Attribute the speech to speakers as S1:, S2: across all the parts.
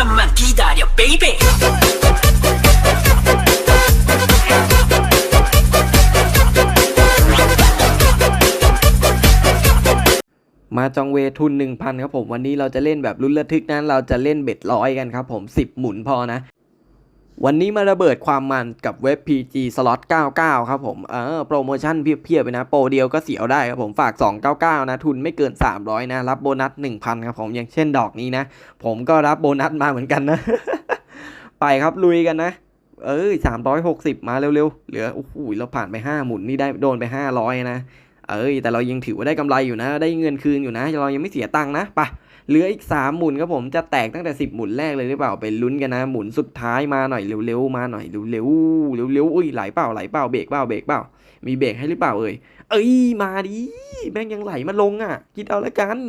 S1: 나만 기다려 baby
S2: มาจองเวทุน 1,000 ครับผม วันนี้เราจะเล่นแบบลุ้นระทึกนั้น เราจะเล่นเบ็ดร้อยกันครับผม 10 หมุนพอนะ วันนี้มาระเบิดความมันกับเว็บ PG Slot 99 ครับผมเออโปรโมชั่นเพียบๆไปนะ โปรเดียวก็เสียวได้ครับผมฝาก 299 นะ ทุนไม่เกิน 300 นะ รับโบนัส 1,000 ครับผม อย่างเช่นดอกนี้นะ ผมก็รับโบนัสมาเหมือนกันนะ ไปครับลุยกันนะ เอ้ย360 มาเร็วๆ เหลือโอ้โหเราผ่านไป 5 หมุนนี่ได้โดนไป 500 นะ เอ้ยแต่เรายังถือว่าได้กำไรอยู่นะ ได้เงินคืนอยู่นะ เรายังไม่เสียตังค์นะไป เหลืออีก 3 หมุนครับผมจะแตกตั้งแต่ 10 หมุนแรกเลยหรือเปล่าไปลุ้นกันนะ หมุนสุดท้ายมาหน่อยเร็วๆมาหน่อยเร็วๆเร็วๆอุ้ยไหลเปล่าไหลเปล่าเบรกเปล่าเบรกเปล่ามีเบรกให้หรือเปล่าเอ่ยเอ้ยมาดิแม่งยังไหลมาลงอะคิดเอาละกัน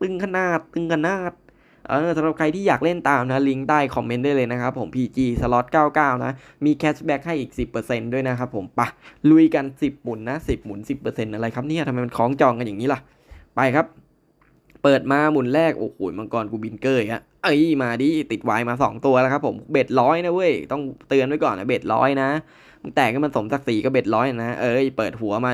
S2: ตึงขนาดตึงขนาดเออสำหรับใครที่อยากเล่นตามนะลิงก์ใต้คอมเมนต์ได้เลยนะครับผม PG Slot 99 นะ มีแคชแบ็กให้อีก 10%ด้วยนะครับผมปะลุยกัน 10 หมุนนะ 10 หมุน 10%อะไรครับเนี่ยทำไมมันคล้องจองกันอย่างนี้ล่ะ ไปครับ เปิดมาหมุนแรก โอ้โหมังกรกูบินเกอร์อีกอะเอ้ยมาดิติดวายมา 2 ตัวแล้วครับผมเบ็ดร้อยนะเว้ยต้องเตือนไว้ก่อนนะเบ็ดร้อยนะมึงแตกให้มันสมศักดิ์ศรีก็เบ็ดร้อยนะเอ้ยเปิดหัวมา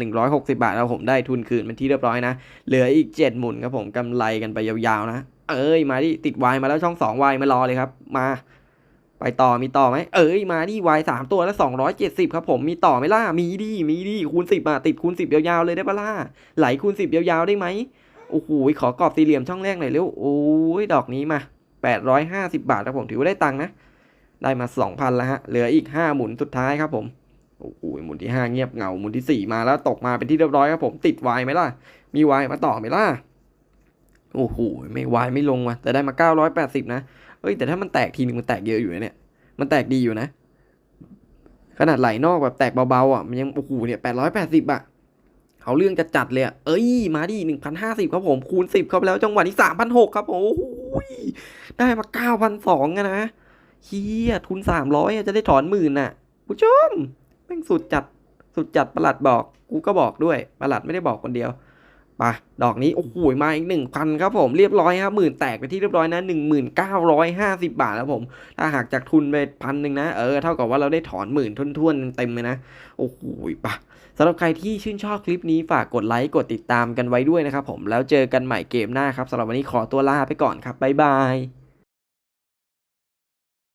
S2: 1,160 บาทแล้วผมได้ทุนคืนเป็นที่เรียบร้อยนะเหลืออีก 7 หมุนครับผมกำไรกันไปยาวๆนะ เอ้ยมาดิติดวายมาแล้วช่อง2วายมารอเลยครับ มา ไปต่อมีต่อไหมเอ้ยมาดิวายสามตัวแล้ว270ครับผมมีต่อไหมล่ะมีดิมีดิคูณ10อะติดคูณ10ยาวๆเลยได้ปะล่ะไหลคูณ10ยาวๆได้ไหม โอ้โหขอกรอบสี่เหลี่ยมช่องแรกหน่อยเร็วโอ้ยดอกนี้มา 850 บาทครับผมถือว่าได้ตังค์นะ ได้มา 2,000แล้วฮะ เหลืออีก 5 หมุนสุดท้ายครับผมโอ้โหหมุนที่ 5 เงียบเงาหมุนที่ 4 มาแล้วตกมาเป็นที่เรียบร้อยครับผมติดวายไหมล่ะ มีวายมาต่อไหมล่ะโอ้โหไม่วายไม่ลงว่ะแต่ได้มา 980 นะเฮ้ยแต่ถ้ามันแตกทีนึงมันแตกเยอะอยู่นะเนี่ย มันแตกดีอยู่นะ ขนาดไหลนอกแบบแตกเบาๆอะมันยังโอ้โหเนี่ย880อะ เอาเรื่องจะจัดเลยเอ้ย มาดิหนึ่งพันห้าสิบครับผม คูณสิบเข้าไปแล้วจังหวะนี้สามพันหกครับผมโอ้โหยได้มาเก้าพันสอะนะเฮียทุนสามร้อยจะได้ถอนหมื่นน่ะผู้ชมแม่งสุดจัดสุดจัดประหลัดบอก กูก็บอกด้วยประหลัดไม่ได้บอกคนเดียว ปดอกนี้ โอ้โห มาอีกหนึ่งพันครับผม เรียบร้อยครับหมื่นแตกไปที่เรียบร้อยนะหนึ่งหมื่นเก้าร้อยห้าสิบบาทแล้วผม ถ้าหากจากทุนไปพันหนึ่งนะ เออ เท่ากับว่าเราได้ถอนหมื่นทุ่นๆ เต็มเลยนะ โอ้โหปะสำหรับใครที่ชื่นชอบคลิปนี้ฝากกดไลค์ กดติดตามกันไว้ด้วยนะครับผม แล้วเจอกันใหม่เกมหน้าครับสำหรับวันนี้ขอตัวลาไปก่อนครับ บ๊ายบาย